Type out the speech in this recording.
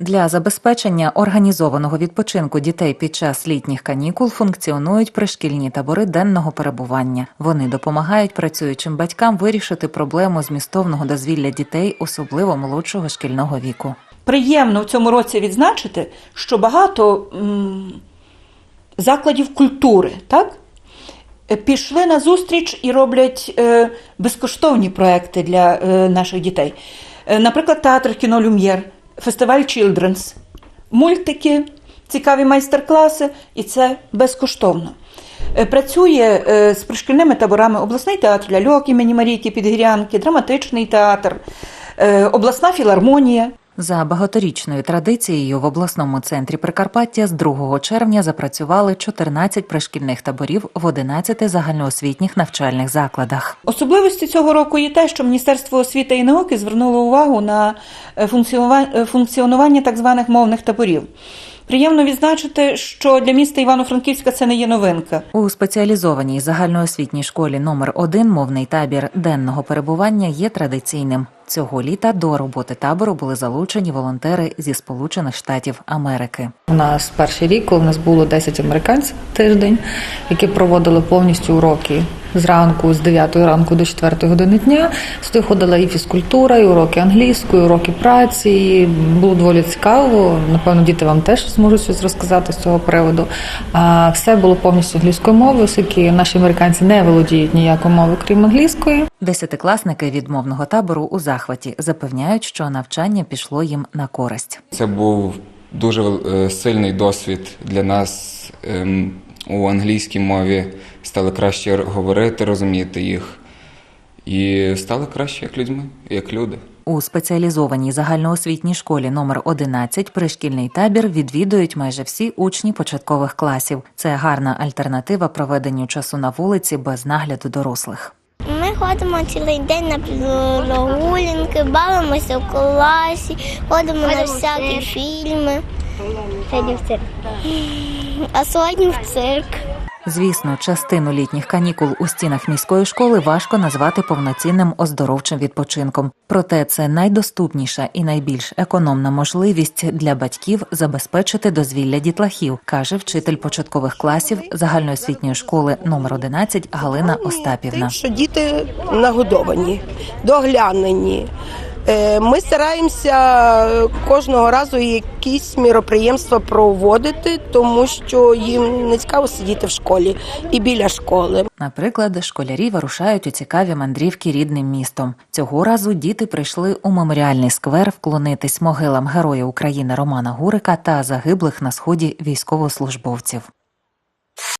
Для забезпечення організованого відпочинку дітей під час літніх канікул функціонують пришкільні табори денного перебування. Вони допомагають працюючим батькам вирішити проблему змістовного дозвілля дітей, особливо молодшого шкільного віку. Приємно в цьому році відзначити, що багато м, закладів культури так, пішли на зустріч і роблять е, безкоштовні проекти для е, наших дітей. Е, наприклад, театр кіно Люм'єр, фестиваль Children's, мультики, цікаві майстер-класи, і це безкоштовно. Е, Працює е, з пришкільними таборами обласний театр ляльок імені Марійки Підгірянки, драматичний театр, е, обласна філармонія. За багаторічною традицією в обласному центрі Прикарпаття з 2 червня запрацювали 14 пришкільних таборів в 11 загальноосвітніх навчальних закладах. Особливістю цього року є те, що Міністерство освіти і науки звернуло увагу на е, е, функціонування так званих мовних таборів. Приємно відзначити, що для міста Івано-Франківська це не є новинка. У спеціалізованій загальноосвітній школі номер 1 мовний табір денного перебування є традиційним. Цього літа до роботи табору були залучені волонтери зі Сполучених Штатів Америки. У нас перший рік, коли в нас було 10 американців тиждень, які проводили повністю уроки зранку, з 9 ранку до 4 години дня. Сюди ходила і фізкультура, і уроки англійської, і уроки праці. І було доволі цікаво. Напевно, діти вам теж зможуть щось розказати з цього приводу. А все було повністю англійською мовою, оскільки наші американці не володіють ніякою мовою, крім англійської. Десятикласники від мовного табору у захваті запевняють, що навчання пішло їм на користь. Це був дуже е, сильний досвід для нас ем, у англійській мові. Стали краще говорити, розуміти їх. І стали краще як людьми, як люди. У спеціалізованій загальноосвітній школі номер 11 пришкільний табір відвідують майже всі учні початкових класів. Це гарна альтернатива проведенню часу на вулиці без нагляду дорослих. Ми ходимо цілий день на прогулянки, бавимося в класі, ходимо на всякі фільми. Сьогодні в цирк. А сьогодні в цирк. Звісно, частину літніх канікул у стінах міської школи важко назвати повноцінним оздоровчим відпочинком. Проте це найдоступніша і найбільш економна можливість для батьків забезпечити дозвілля дітлахів, каже вчитель початкових класів загальноосвітньої школи номер 11 Галина Остапівна. Що діти нагодовані, доглянені. Е, Ми стараємося е, кожного разу якісь міроприємства проводити, тому що їм не цікаво сидіти в школі і біля школи. Наприклад, школярі вирушають у цікаві мандрівки рідним містом. Цього разу діти прийшли у меморіальний сквер вклонитись могилам Героя України Романа Гурика та загиблих на сході військовослужбовців.